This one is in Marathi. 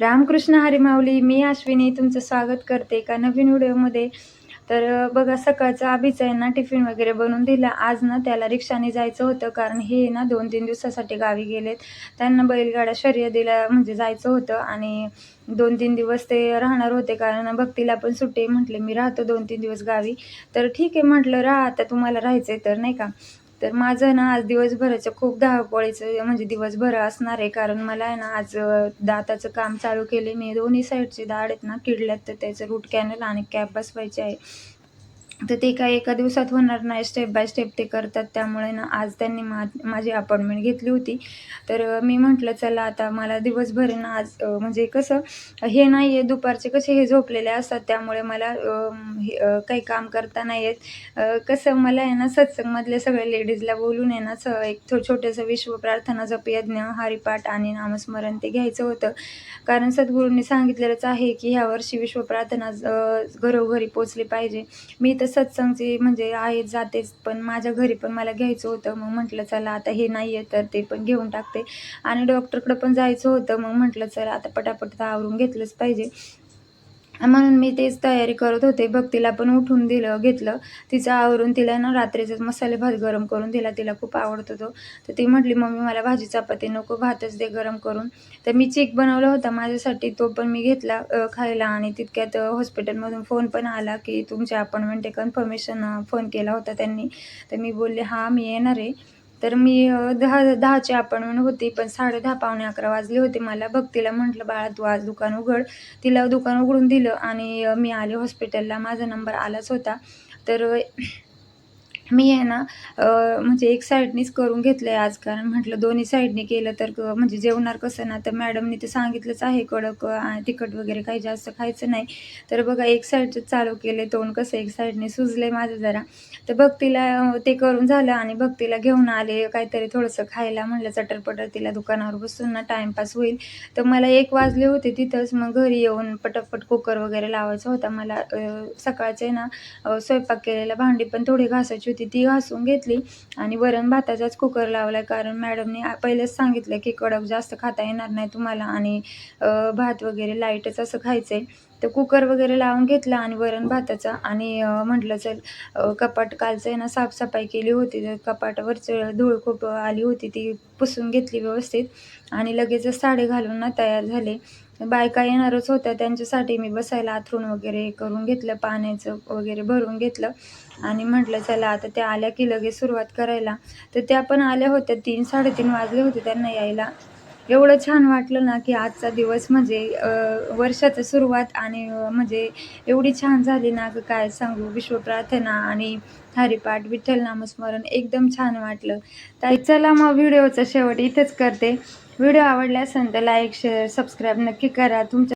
रामकृष्ण हरिमावली मी अश्विनी तुमचं स्वागत करते एका नवीन व्हिडिओमध्ये. तर बघा सकाळचं अभिचं आहे ना टिफिन वगैरे बनवून दिला. आज ना त्याला रिक्षाने जायचं होतं कारण हे ना दोन तीन दिवसासाठी गावी गेलेत. त्यांना बैलगाड्या शर्यतीला म्हणजे जायचं होतं आणि दोन तीन दिवस ते राहणार होते कारण भक्तीला पण सुट्टी म्हटले. मी राहतो दोन तीन दिवस गावी. तर ठीक आहे म्हटलं राहा आता तुम्हाला राहायचं आहे तर नाही का? तर माझं ना आज दिवसभराचं खूप धावपळीचं म्हणजे दिवसभर असणार आहे. कारण मला आहे ना आज दाताचं काम चालू केले मी दोन्ही साईडचे दाढ आहेत ना किडल्यात. तर त्याचं रूट कॅनल आणि कॅप बसवायचे आहे. तर ते काय एका दिवसात होणार नाही. स्टेप बाय स्टेप ते करतात. त्यामुळे ना आज त्यांनी मा माझी अपॉइंटमेंट घेतली होती. तर मी म्हटलं चला आता मला दिवसभर आहे ना आज म्हणजे कसं हे नाही आहे दुपारचे कसे हे झोपलेले असतात. त्यामुळे मला हे, काही काम करता नाही येत. कसं मला आहे ना सत्संगमधल्या सगळ्या लेडीजला बोलून आहे ना स एक थो छोटंसं विश्व प्रार्थना जपयज्ञ हरिपाठ आणि नामस्मरण ते घ्यायचं होतं. कारण सद्गुरूंनी सांगितलेलंच आहे की ह्या वर्षी विश्वप्रार्थना घरोघरी पोचली पाहिजे. मी तर सत्संगची म्हणजे आहेत जातेच. पण माझ्या घरी पण मला घ्यायचं होतं. मग म्हटलं चला आता हे नाही आहे तर ते पण घेऊन टाकते. आणि डॉक्टरकडं पण जायचं होतं. मग म्हटलं चला आता पटापट तर आवरून घेतलंच पाहिजे. म्हणून मी तेच तयारी करत होते. भक्तीला पण उठून दिलं घेतलं. तिचं आवरून तिला ना रात्रीचाच मसाले भात गरम करून दिला. तिला खूप आवडतो तो. तर ती म्हटली मम्मी मला भाजी चपाती नको भातच दे गरम करून. तर मी चेक बनवला होता. माझ्यासाठी तो पण मी घेतला खायला. आणि तितक्यात हॉस्पिटलमधून फोन पण आला की तुमची अपॉइंटमेंट आहे कन्फर्मेशन फोन केला होता त्यांनी. तर मी बोलले हां मी येणार आहे. तर मी दहा दहाची अपॉइंटमेंट होती पण साडे दहा पावणे अकरा वाजले होते मला. भक्तीला म्हटलं बाळा तू आज दुकान उघड. तिला दुकान उघडून दिलं आणि मी आले हॉस्पिटलला माझा नंबर आलाच होता. तर मी आहे ना म्हणजे एक साईडनीच करून घेतलं आहे आज. कारण म्हटलं दोन्ही साईडनी केलं तर क- म्हणजे जेवणार कसं ना तर मॅडमनी ते सांगितलंच आहे कडक तिखट वगैरे काही जास्त खायचं नाही. तर बघा एक साईडचं चालू केले तोंड कसं एक साईडने सुजले माझं जरा. तर भक्तीला ते करून झालं आणि भक्तीला घेऊन आले काहीतरी थोडंसं खायला म्हणलं चटरपटर तिला दुकानावर बसून ना टाईमपास होईल. तर मला एक वाजले होते तिथंच मग घरी येऊन पटापट कुकर वगैरे लावायचा होता. मला सकाळचे ना स्वयंपाक केलेला भांडी पण थोडी घासायची होती. ती घासून घेतली आणि वरण भाताचाच कुकर लावला कारण मॅडमने पहिलेच सांगितलं की कडक जास्त खाता येणार नाही तुम्हाला आणि भात वगैरे लाईटच असं खायचं आहे तर कुकर वगैरे लावून घेतला आणि वरण भाताचा आणि म्हटलं चल कपाट कालचं आहे ना साफसफाई केली होती. तर कपाटावरचं धूळ खूप आली होती ती पुसून घेतली व्यवस्थित आणि लगेचच साडी घालून ना तयार झाले. बायका येणारच होत्या. त्यांच्यासाठी मी बसायला आथरून वगैरे करून घेतलं पाण्याचं वगैरे भरून घेतलं आणि म्हटलं चला आता त्या आल्या की लगेच सुरुवात करायला. तर त्या पण आल्या होत्या. तीन साडेतीन वाजले होते त्यांना यायला. एवढं छान वाटलं ना की आजचा दिवस म्हणजे वर्षाचं सुरुवात आणि म्हणजे एवढी छान झाली ना काय सांगू. विश्व प्रार्थना आणि हरिपाठ विठ्ठल नामस्मरण एकदम छान वाटलं. तर चला मग व्हिडिओचा शेवट इथेच करते. व्हिडिओ आवडला असेल तर लाईक शेअर सबस्क्राईब नक्की करा. तुमच्या